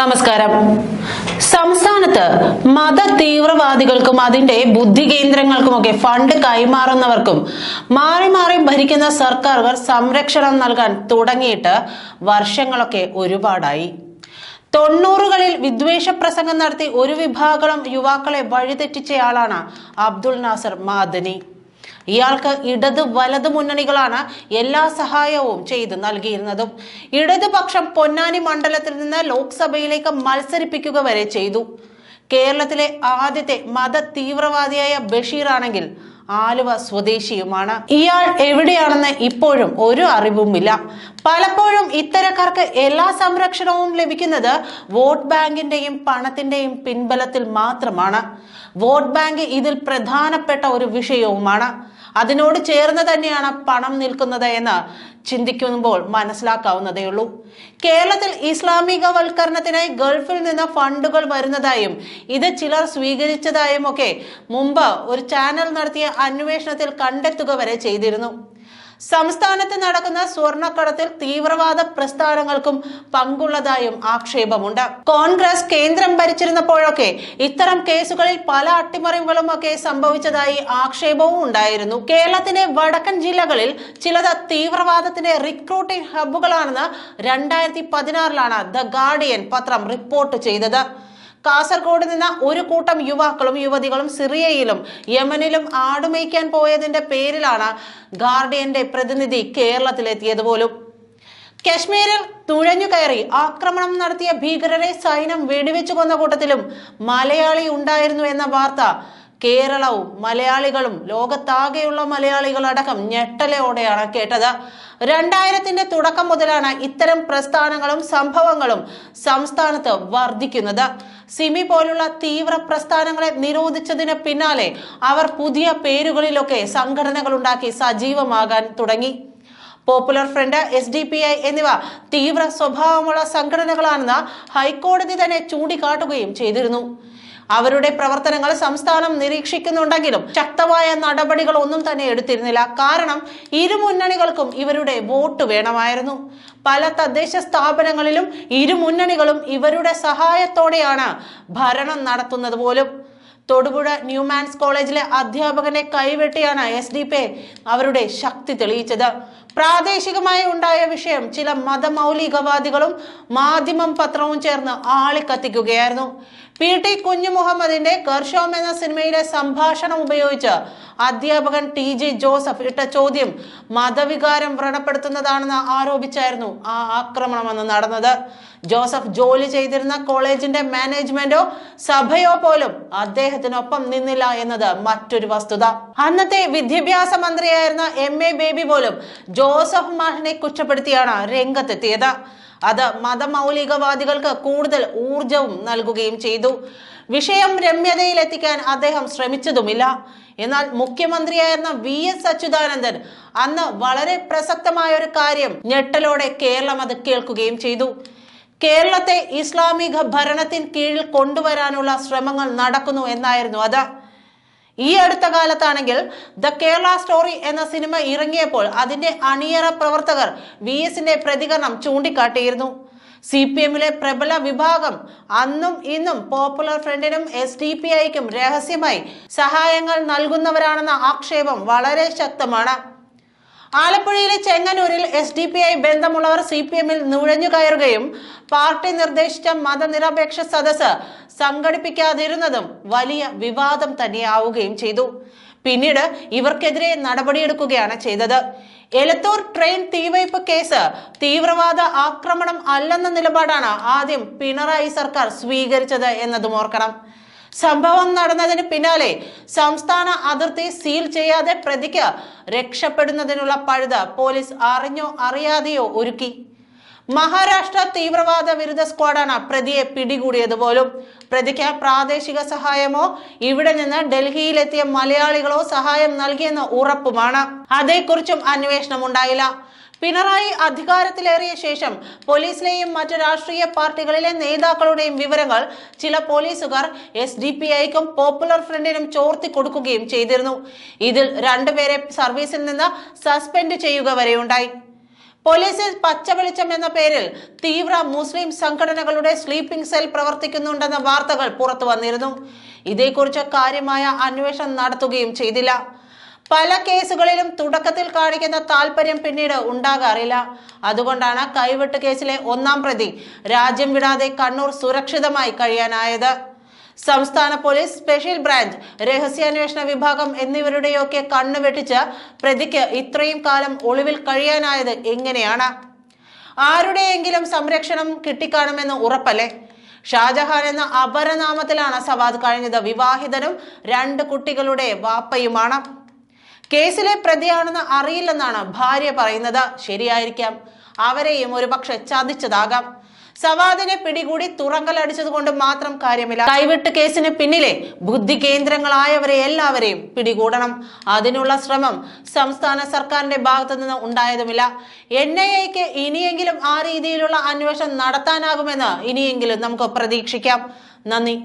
നമസ്കാരം. സംസ്ഥാനത്ത് മത തീവ്രവാദികൾക്കും അതിന്റെ ബുദ്ധി കേന്ദ്രങ്ങൾക്കുമൊക്കെ ഫണ്ട് കൈമാറുന്നവർക്കും മാറി മാറി ഭരിക്കുന്ന സർക്കാരുകൾ സംരക്ഷണം നൽകാൻ തുടങ്ങിയിട്ട് വർഷങ്ങളൊക്കെ ഒരുപാടായി. തൊണ്ണൂറുകളിൽ വിദ്വേഷ പ്രസംഗം നടത്തി ഒരു വിഭാഗം യുവാക്കളെ വഴിതെറ്റിച്ചയാളാണ് അബ്ദുൾ നാസർ മാദനി. ഇയാൾക്ക് ഇടത് വലത് മുന്നണികളാണ് എല്ലാ സഹായവും ചെയ്ത് നൽകിയിരുന്നതും. ഇടതുപക്ഷം പൊന്നാനി മണ്ഡലത്തിൽ നിന്ന് ലോക്സഭയിലേക്ക് മത്സരിപ്പിക്കുക വരെ ചെയ്തു. കേരളത്തിലെ ആദ്യത്തെ മത തീവ്രവാദിയായ ബഷീർ ആണെങ്കിൽ ആലുവ സ്വദേശിയുമാണ്. ഇയാൾ എവിടെയാണെന്ന് ഇപ്പോഴും ഒരു അറിവുമില്ല. പലപ്പോഴും ഇത്തരക്കാർക്ക് എല്ലാ സംരക്ഷണവും ലഭിക്കുന്നത് വോട്ട് ബാങ്കിന്റെയും പണത്തിന്റെയും പിൻബലത്തിൽ മാത്രമാണ്. വോട്ട് ബാങ്ക് ഇതിൽ പ്രധാനപ്പെട്ട ഒരു വിഷയവുമാണ്. അതിനോട് ചേർന്ന് തന്നെയാണ് പണം നിൽക്കുന്നത് എന്ന് ചിന്തിക്കുമ്പോൾ മനസ്സിലാക്കാവുന്നതേയുള്ളൂ കേരളത്തിൽ ഇസ്ലാമികവൽക്കരണത്തിനായി ഗൾഫിൽ നിന്ന് ഫണ്ടുകൾ വരുന്നതായും ഇത് ചിലർ സ്വീകരിച്ചതായും ഒക്കെ മുമ്പ് ഒരു ചാനൽ നടത്തിയ അന്വേഷണത്തിൽ കണ്ടെത്തുക വരെ ചെയ്തിരുന്നു. സംസ്ഥാനത്ത് നടക്കുന്ന സ്വർണക്കടത്തിൽ തീവ്രവാദ പ്രസ്ഥാനങ്ങൾക്കും പങ്കുള്ളതായും ആക്ഷേപമുണ്ട്. കോൺഗ്രസ് കേന്ദ്രം ഭരിച്ചിരുന്നപ്പോഴൊക്കെ ഇത്തരം കേസുകളിൽ പല അട്ടിമറിവുകളും ഒക്കെ സംഭവിച്ചതായി ആക്ഷേപവും ഉണ്ടായിരുന്നു. കേരളത്തിലെ വടക്കൻ ജില്ലകളിൽ ചിലത് തീവ്രവാദത്തിന്റെ റിക്രൂട്ടിംഗ് ഹബ്ബുകളാണെന്ന് രണ്ടായിരത്തി പതിനാറിലാണ് ദ ഗാർഡിയൻ പത്രം റിപ്പോർട്ട് ചെയ്തത്. കാസർഗോഡ് നിന്ന് ഒരു കൂട്ടം യുവാക്കളും യുവതികളും സിറിയയിലും യമനിലും ആടുമേയ്ക്കാൻ പോയതിന്റെ പേരിലാണ് ഗാർഡിയന്റെ പ്രതിനിധി കേരളത്തിലെത്തിയത് പോലും. കശ്മീരിൽ തുഴഞ്ഞു കയറി ആക്രമണം നടത്തിയ ഭീകരരെ സൈന്യം വെടിവെച്ചു കൊന്ന കൂട്ടത്തിലും മലയാളി ഉണ്ടായിരുന്നു എന്ന വാർത്ത കേരളവും മലയാളികളും ലോകത്താകെയുള്ള മലയാളികളടക്കം ഞെട്ടലയോടെയാണ് കേട്ടത്. രണ്ടായിരത്തിന്റെ തുടക്കം മുതലാണ് ഇത്തരം പ്രസ്ഥാനങ്ങളും സംഭവങ്ങളും സംസ്ഥാനത്ത് വർദ്ധിക്കുന്നത്. സിമി പോലുള്ള തീവ്ര പ്രസ്ഥാനങ്ങളെ നിരോധിച്ചതിന് പിന്നാലെ അവർ പുതിയ പേരുകളിലൊക്കെ സംഘടനകൾ ഉണ്ടാക്കി സജീവമാകാൻ തുടങ്ങി. Popular front S D P I എന്നിവ തീവ്ര സ്വഭാവമുള്ള സംഘടനകളാണെന്ന് ഹൈക്കോടതി തന്നെ ചൂണ്ടിക്കാട്ടുകയും ചെയ്തിരുന്നു. അവരുടെ പ്രവർത്തനങ്ങൾ സംസ്ഥാനം നിരീക്ഷിക്കുന്നുണ്ടെങ്കിലും ശക്തമായ നടപടികൾ ഒന്നും തന്നെ എടുത്തിരുന്നില്ല. കാരണം ഇരു മുന്നണികൾക്കും ഇവരുടെ വോട്ട് വേണമായിരുന്നു. പല തദ്ദേശ സ്ഥാപനങ്ങളിലും ഇരു മുന്നണികളും ഇവരുടെ സഹായത്തോടെയാണ് ഭരണം നടത്തുന്നത് പോലും. തൊടുപുഴ ന്യൂമാൻസ് കോളേജിലെ അധ്യാപകനെ കൈവെട്ടിയാണ് എസ് ഡി പി അവരുടെ ശക്തി തെളിയിച്ചത്. പ്രാദേശികമായി ഉണ്ടായ വിഷയം ചില മതമൗലികവാദികളും മാധ്യമം പത്രവും ചേർന്ന് ആളിക്കത്തിക്കുകയായിരുന്നു. പി ടി കുഞ്ഞു മുഹമ്മദിന്റെ കർഷോം എന്ന സിനിമയിലെ സംഭാഷണം ഉപയോഗിച്ച് അധ്യാപകൻ ടി ജെ ജോസഫ് ഇട്ട ചോദ്യം മതവികാരം വ്രണപ്പെടുത്തുന്നതാണെന്ന് ആരോപിച്ചായിരുന്നു ആ ആക്രമണം അന്ന് നടന്നത്. ജോസഫ് ജോലി ചെയ്തിരുന്ന കോളേജിന്റെ മാനേജ്മെന്റോ സഭയോ പോലും അദ്ദേഹത്തിനൊപ്പം നിന്നില്ല എന്നത് മറ്റൊരു വസ്തുത. അന്നത്തെ വിദ്യാഭ്യാസ മന്ത്രിയായിരുന്ന എം എ ബേബി പോലും ജോസഫ് മാഷിനെ കുറ്റപ്പെടുത്തിയാണ് രംഗത്തെത്തിയത്. അത് മതമൗലികവാദികൾക്ക് കൂടുതൽ ഊർജവും നൽകുകയും ചെയ്തു. വിഷയം രമ്യതയിലെത്തിക്കാൻ അദ്ദേഹം ശ്രമിച്ചതുമില്ല. എന്നാൽ മുഖ്യമന്ത്രിയായിരുന്ന വി എസ് അച്യുതാനന്ദൻ അന്ന് വളരെ പ്രസക്തമായ ഒരു കാര്യം ഞെട്ടലോടെ കേരളം അത് കേൾക്കുകയും ചെയ്തു. കേരളത്തെ ഇസ്ലാമിക ഭരണത്തിന് കീഴിൽ കൊണ്ടുവരാനുള്ള ശ്രമങ്ങൾ നടക്കുന്നു എന്നായിരുന്നു അത്. ഈ അടുത്ത കാലത്താണെങ്കിൽ ദ കേരള സ്റ്റോറി എന്ന സിനിമ ഇറങ്ങിയപ്പോൾ അതിന്റെ അണിയറ പ്രവർത്തകർ വി എസിന്റെ പ്രതികരണം ചൂണ്ടിക്കാട്ടിയിരുന്നു. സി പി എമ്മിലെ പ്രബല വിഭാഗം അന്നും ഇന്നും പോപ്പുലർ ഫ്രണ്ടിനും എസ് ഡി പി ഐക്കും രഹസ്യമായി സഹായങ്ങൾ നൽകുന്നവരാണെന്ന ആക്ഷേപം വളരെ ശക്തമാണ്. ആലപ്പുഴയിലെ ചെങ്ങന്നൂരിൽ എസ് ഡി പി ഐ ബന്ധമുള്ളവർ സി പി എമ്മിൽ നുഴഞ്ഞു കയറുകയും പാർട്ടി നിർദ്ദേശിച്ച മതനിരപേക്ഷ സദസ് സംഘടിപ്പിക്കാതിരുന്നതും വലിയ വിവാദം തന്നെയാവുകയും ചെയ്തു. പിന്നീട് ഇവർക്കെതിരെ നടപടിയെടുക്കുകയാണ് ചെയ്തത്. എലത്തൂർ ട്രെയിൻ തീവയ്പ് കേസ് തീവ്രവാദ ആക്രമണം അല്ലെന്ന നിലപാടാണ് ആദ്യം പിണറായി സർക്കാർ സ്വീകരിച്ചത് എന്നതും ഓർക്കണം. സംഭവം നടന്നതിന് പിന്നാലെ സംസ്ഥാന അതിർത്തി സീൽ ചെയ്യാതെ പ്രതിക്ക് രക്ഷപ്പെടുന്നതിനുള്ള പഴുത പോലീസ് അറിഞ്ഞോ അറിയാതെയോ ഒരുക്കി. മഹാരാഷ്ട്ര തീവ്രവാദ വിരുദ്ധ സ്ക്വാഡാണ് പ്രതിയെ പിടികൂടിയത് പോലും പ്രതിക്ക് പ്രാദേശിക സഹായമോ ഇവിടെ നിന്ന് ഡൽഹിയിലെത്തിയ മലയാളികളോ സഹായം നൽകിയെന്ന ഉറപ്പുമാണ്. അതേക്കുറിച്ചും അന്വേഷണം ഉണ്ടായില്ല പിണറായി അധികാരത്തിലേറിയ ശേഷം പോലീസിലെയും മറ്റ് രാഷ്ട്രീയ പാർട്ടികളിലെ നേതാക്കളുടെയും വിവരങ്ങൾ ചില പോലീസുകാർ എസ് ഡി പി ഐക്കും പോപ്പുലർ ഫ്രണ്ടിനും ചോർത്തി കൊടുക്കുകയും ചെയ്തിരുന്നു. ഇതിൽ രണ്ടുപേരെ സർവീസിൽ നിന്ന് സസ്പെൻഡ് ചെയ്യുക വരെയുണ്ടായി പോലീസിൽ പച്ചവെളിച്ചം എന്ന പേരിൽ തീവ്ര മുസ്ലിം സംഘടനകളുടെ സ്ലീപ്പിംഗ് സെൽ പ്രവർത്തിക്കുന്നുണ്ടെന്ന വാർത്തകൾ പുറത്തു വന്നിരുന്നു. ഇതേക്കുറിച്ച് കാര്യമായ അന്വേഷണം നടത്തുകയും ചെയ്തില്ല. പല കേസുകളിലും തുടക്കത്തിൽ കാണിക്കുന്ന താല്പര്യം പിന്നീട് ഉണ്ടാകാറില്ല. അതുകൊണ്ടാണ് കൈവെട്ട് കേസിലെ ഒന്നാം പ്രതി രാജ്യം വിടാതെ കണ്ണൂർ സുരക്ഷിതമായി കഴിയാനായത്. സംസ്ഥാന പോലീസ് സ്പെഷ്യൽ ബ്രാഞ്ച് രഹസ്യാന്വേഷണ വിഭാഗം എന്നിവരുടെയൊക്കെ കണ്ണു വെട്ടിച്ച് പ്രതിക്ക് ഇത്രയും കാലം ഒളിവിൽ കഴിയാനായത് എങ്ങനെയാണ്? ആരുടെയെങ്കിലും സംരക്ഷണം കിട്ടിക്കാണുമെന്ന് ഉറപ്പല്ലേ? ഷാജഹാൻ എന്ന അപരനാമത്തിലാണ് സവാദ് കഴിഞ്ഞത്. വിവാഹിതനും രണ്ട് കുട്ടികളുടെ വാപ്പയുമാണ്. കേസിലെ പ്രതിയാണെന്ന് അറിയില്ലെന്നാണ് ഭാര്യ പറയുന്നത്. ശരിയായിരിക്കാം. അവരെയും ഒരുപക്ഷെ ചതിച്ചതാകാം. സവാദിനെ പിടികൂടി തുറങ്കലടിച്ചതുകൊണ്ട് മാത്രം കാര്യമില്ല. കൈവിട്ട് കേസിന് പിന്നിലെ ബുദ്ധി കേന്ദ്രങ്ങളായവരെ എല്ലാവരെയും പിടികൂടണം. അതിനുള്ള ശ്രമം സംസ്ഥാന സർക്കാരിന്റെ ഭാഗത്തു നിന്ന് ഉണ്ടായതുമില്ല. എൻ ഐ എക്ക് ഇനിയെങ്കിലും ആ രീതിയിലുള്ള അന്വേഷണം നടത്താനാകുമെന്ന് ഇനിയെങ്കിലും നമുക്ക് പ്രതീക്ഷിക്കാം. നന്ദി.